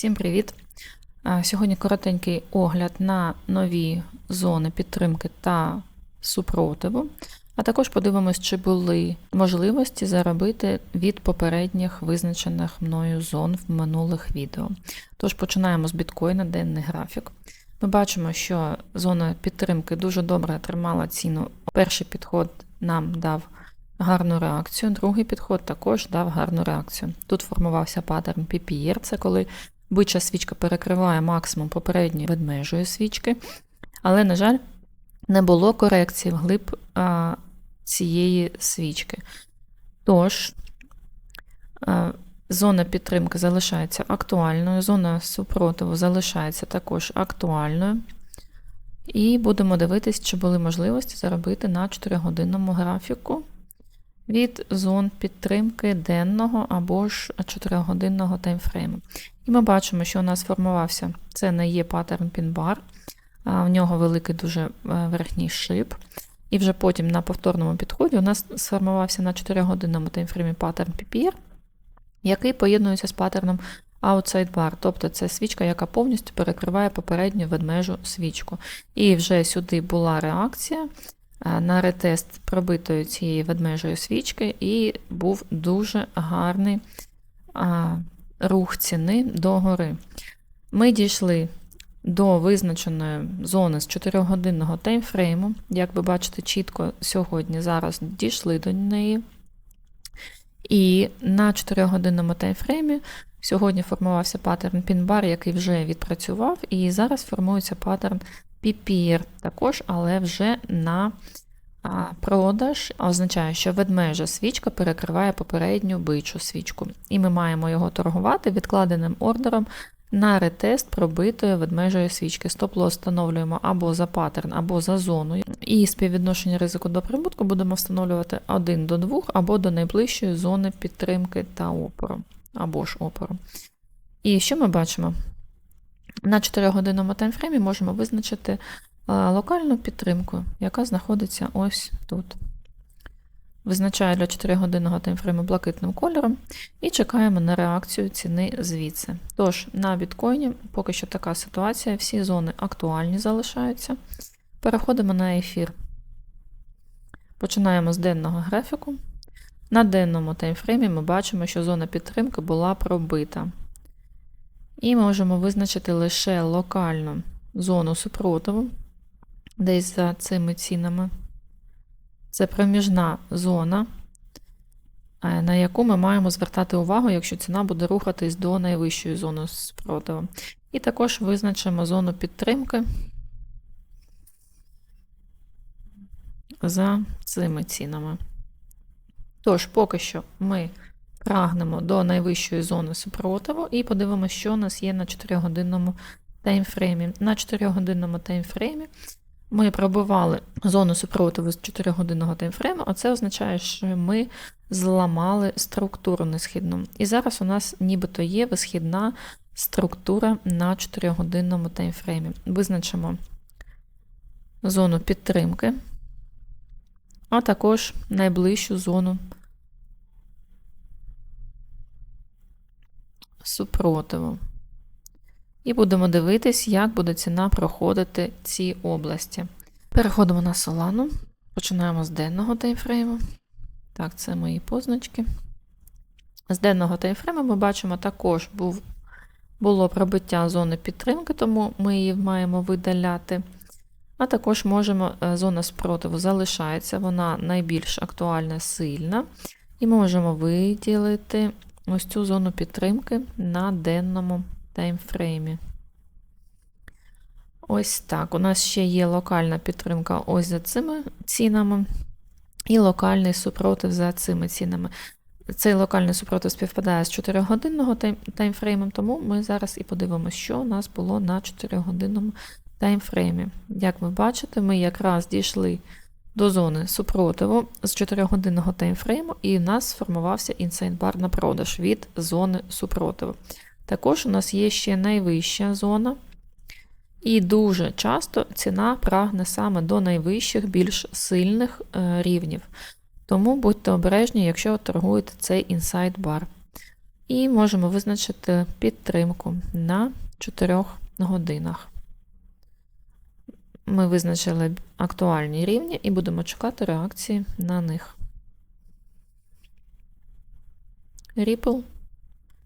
Всім привіт! Сьогодні коротенький огляд на нові зони підтримки та супротиву, а також подивимось, чи були можливості заробити від попередніх визначених мною зон в минулих відео. Тож починаємо з біткоїна, денний графік. Ми бачимо, що зона підтримки дуже добре тримала ціну. Перший підход нам дав гарну реакцію, другий підход також дав гарну реакцію. Тут формувався паттерн PPR, це коли бича свічка перекриває максимум попередньої ведмежої свічки, але, на жаль, не було корекції вглиб а, цієї свічки. Тож, а, зона підтримки залишається актуальною, зона супротиву залишається також актуальною. І будемо дивитись, чи були можливості заробити на 4-годинному графіку від зон підтримки денного або ж 4-годинного таймфрейму. І ми бачимо, що у нас формувався це не є паттерн пінбар, в нього великий дуже е, верхній шип. І вже потім на повторному підході у нас сформувався на 4-годинному таймфреймі паттерн PPR, який поєднується з паттерном Outside Bar, тобто це свічка, яка повністю перекриває попередню ведмежу свічку. І вже сюди була реакція на ретест пробитої цієї ведмежої свічки, і був дуже гарний рух ціни догори. Ми дійшли до визначеної зони з 4-годинного таймфрейму. Як ви бачите, чітко сьогодні зараз дійшли до неї. І на 4-годинному таймфреймі сьогодні формувався паттерн пінбар, який вже відпрацював, і зараз формується паттерн PPR також, але вже на продаж означає, що ведмежа свічка перекриває попередню бичу свічку. І ми маємо його торгувати відкладеним ордером на ретест пробитої ведмежої свічки. Стоп-лосс встановлюємо або за паттерн, або за зоною. І співвідношення ризику до прибутку будемо встановлювати 1 до 2 або до найближчої зони підтримки та опору, або ж опору. І що ми бачимо? На 4-годинному таймфреймі можемо визначити локальну підтримку, яка знаходиться ось тут. Визначаю для 4-годинного таймфрейму блакитним кольором і чекаємо на реакцію ціни звідси. Тож, на біткоїні поки що така ситуація, всі зони актуальні залишаються. Переходимо на ефір. Починаємо з денного графіку. На денному таймфреймі ми бачимо, що зона підтримки була пробита. І можемо визначити лише локальну зону супротиву, десь за цими цінами. Це проміжна зона, е, на яку ми маємо звертати увагу, якщо ціна буде рухатись до найвищої зони спротиву. І також визначимо зону підтримки за цими цінами. Тож, поки що ми прагнемо до найвищої зони супротиву і подивимося, що у нас є на 4-годинному таймфреймі. На 4-годинному таймфреймі ми пробували зону супротиву з 4-годинного таймфрейму, а це означає, що ми зламали структуру несхідну. І зараз у нас нібито є висхідна структура на 4-годинному таймфреймі. Визначимо зону підтримки, а також найближчу зону супротиву. І будемо дивитись, як буде ціна проходити ці області. Переходимо на Solana. Починаємо з денного таймфрейму. Так, це мої позначки. З денного таймфрейму ми бачимо, також був, було пробиття зони підтримки, тому ми її маємо видаляти. А також можемо, е, зона спротиву залишається, вона найбільш актуальна, сильна. І можемо виділити ось цю зону підтримки на денному таймфреймі. Ось так. У нас ще є локальна підтримка ось за цими цінами, і локальний супротив за цими цінами. Цей локальний супротив співпадає з 4-годинного таймфреймом, тому ми зараз і подивимося, що у нас було на 4-годинному таймфреймі. Як ви бачите, ми якраз дійшли до зони супротиву з 4-годинного таймфрейму, і у нас сформувався інсайдбар на продаж від зони супротиву. Також у нас є ще найвища зона, і дуже часто ціна прагне саме до найвищих, більш сильних е, рівнів. Тому будьте обережні, якщо торгуєте цей інсайд бар. І можемо визначити підтримку на 4 годинах. Ми визначили актуальні рівні і будемо чекати реакції на них. Ripple.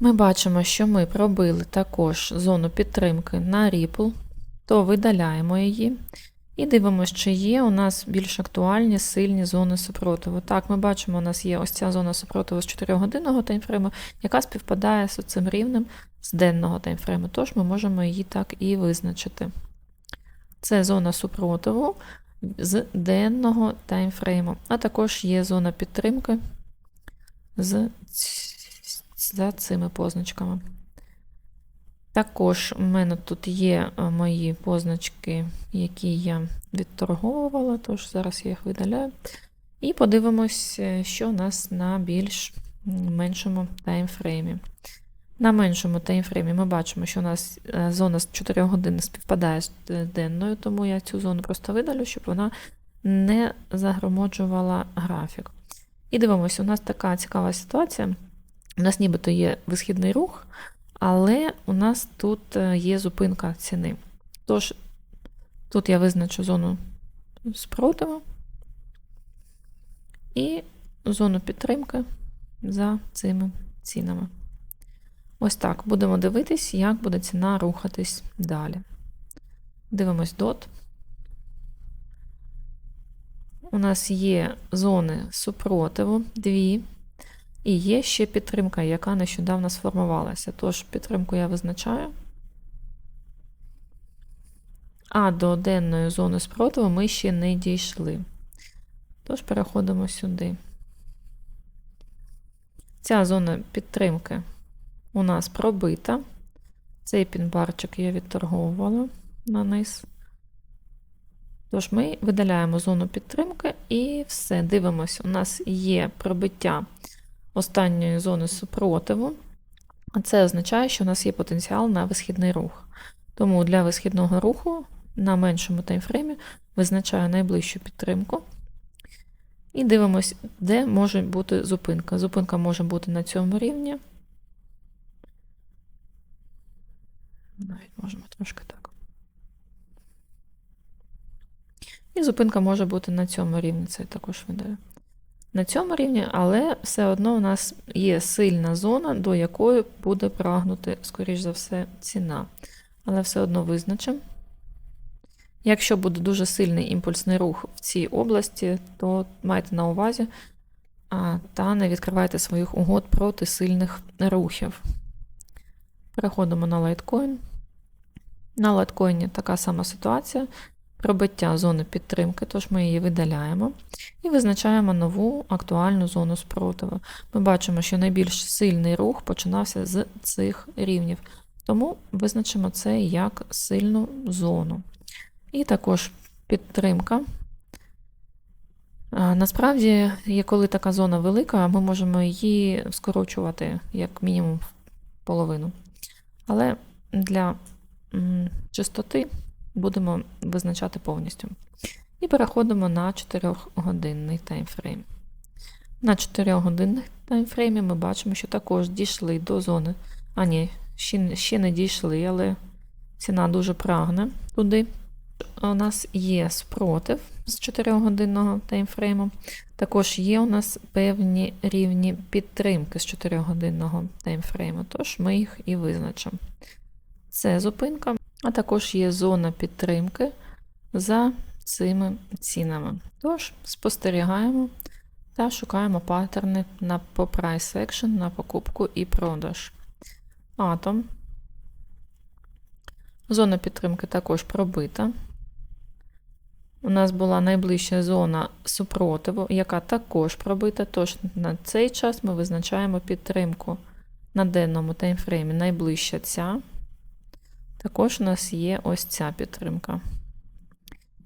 Ми бачимо, що ми пробили також зону підтримки на Ripple, то видаляємо її. І дивимося, чи є у нас більш актуальні сильні зони супротиву. Так, ми бачимо, у нас є ось ця зона супротиву з 4-годинного таймфрейму, яка співпадає з цим рівнем з денного таймфрейму, тож ми можемо її так і визначити. Це зона супротиву з денного таймфрейму, а також є зона підтримки з за цими позначками. Також у мене тут є е, мої позначки, які я відторговувала, тож зараз я їх видаляю. І подивимось, е, що у нас на більш меншому таймфреймі. На меншому таймфреймі ми бачимо, що у нас е, зона з 4 годин співпадає з денною, тому я цю зону просто видалю, щоб вона не загромоджувала графік. І дивимося, у нас така цікава ситуація. У нас нібито є висхідний рух, але у нас тут е, є зупинка ціни. Тож, тут я визначу зону спротиву і зону підтримки за цими цінами. Ось так. Будемо дивитись, як буде ціна рухатись далі. Дивимось DOT. У нас є зони супротиву, дві. І є ще підтримка, яка нещодавно сформувалася. Тож підтримку я визначаю. А до денної зони спротиву ми ще не дійшли. Тож переходимо сюди. Ця зона підтримки у нас пробита. Цей пінбарчик я відторговувала на низ. Тож ми видаляємо зону підтримки і все. Дивимось, у нас є пробиття останньої зони супротиву. А це означає, що у нас є потенціал на висхідний рух. Тому для висхідного руху на меншому таймфреймі визначаю найближчу підтримку. І дивимось, де може бути зупинка. Зупинка може бути на цьому рівні. Навіть можемо трошки так. І зупинка може бути на цьому рівні, це також видаю на цьому рівні, але все одно у нас є сильна зона, до якої буде прагнути, скоріш за все, ціна. Але все одно визначимо. Якщо буде дуже сильний імпульсний рух в цій області, то майте на увазі та не відкривайте своїх угод проти сильних рухів. Переходимо на лайткоін. На лайткоїні така сама ситуація пробиття зони підтримки, тож ми її видаляємо і визначаємо нову актуальну зону спротиву. Ми бачимо, що найбільш сильний рух починався з цих рівнів, тому визначимо це як сильну зону. І також підтримка. Насправді, коли така зона велика, ми можемо її скорочувати як мінімум в половину. Але для чистоти будемо визначати повністю. І переходимо на 4-годинний таймфрейм. На 4-годинних таймфреймі ми бачимо, що також дійшли до зони. А ні, ще, ще не дійшли, але ціна дуже прагне туди. У нас є спротив з 4-годинного таймфрейму. Також є у нас певні рівні підтримки з 4-годинного таймфрейму, тож ми їх і визначимо. Це зупинка а також є зона підтримки за цими цінами. Тож, спостерігаємо та шукаємо паттерни на по price action на покупку і продаж. Атом. Зона підтримки також пробита. У нас була найближча зона супротиву, яка також пробита, тож на цей час ми визначаємо підтримку на денному таймфреймі найближча ця. Також у нас є ось ця підтримка.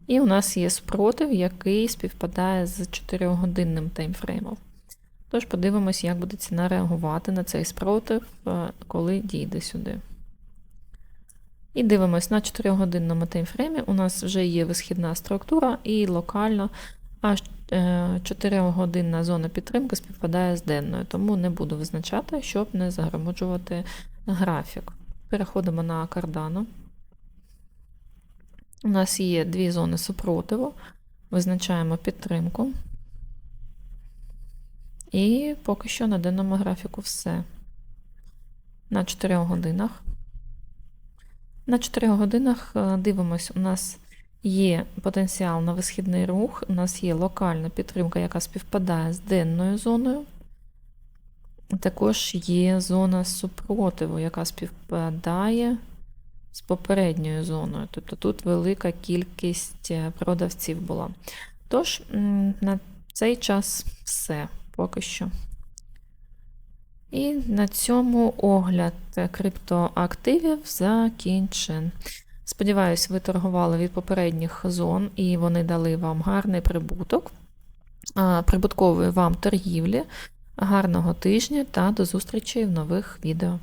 І у нас є спротив, який співпадає з 4-годинним таймфреймом. Тож подивимось, як буде ціна реагувати на цей спротив, е, коли дійде сюди. І дивимось, на 4-годинному таймфреймі у нас вже є висхідна структура, і локально аж 4-годинна зона підтримки співпадає з денною, тому не буду визначати, щоб не загроможувати графік. Переходимо на Cardano. У нас є дві зони супротиву. Визначаємо підтримку. І поки що на денному графіку все. На 4 годинах. На 4 годинах е, дивимось, у нас є потенціал на висхідний рух, у нас є локальна підтримка, яка співпадає з денною зоною. Також є зона супротиву, яка співпадає з попередньою зоною. Тобто тут велика кількість е, продавців була. Тож, на цей час все поки що. І на цьому огляд криптоактивів закінчен. Сподіваюсь, ви торгували від попередніх зон і вони дали вам гарний прибуток. Прибуткової вам торгівлі, гарного тижня та до зустрічі в нових відео.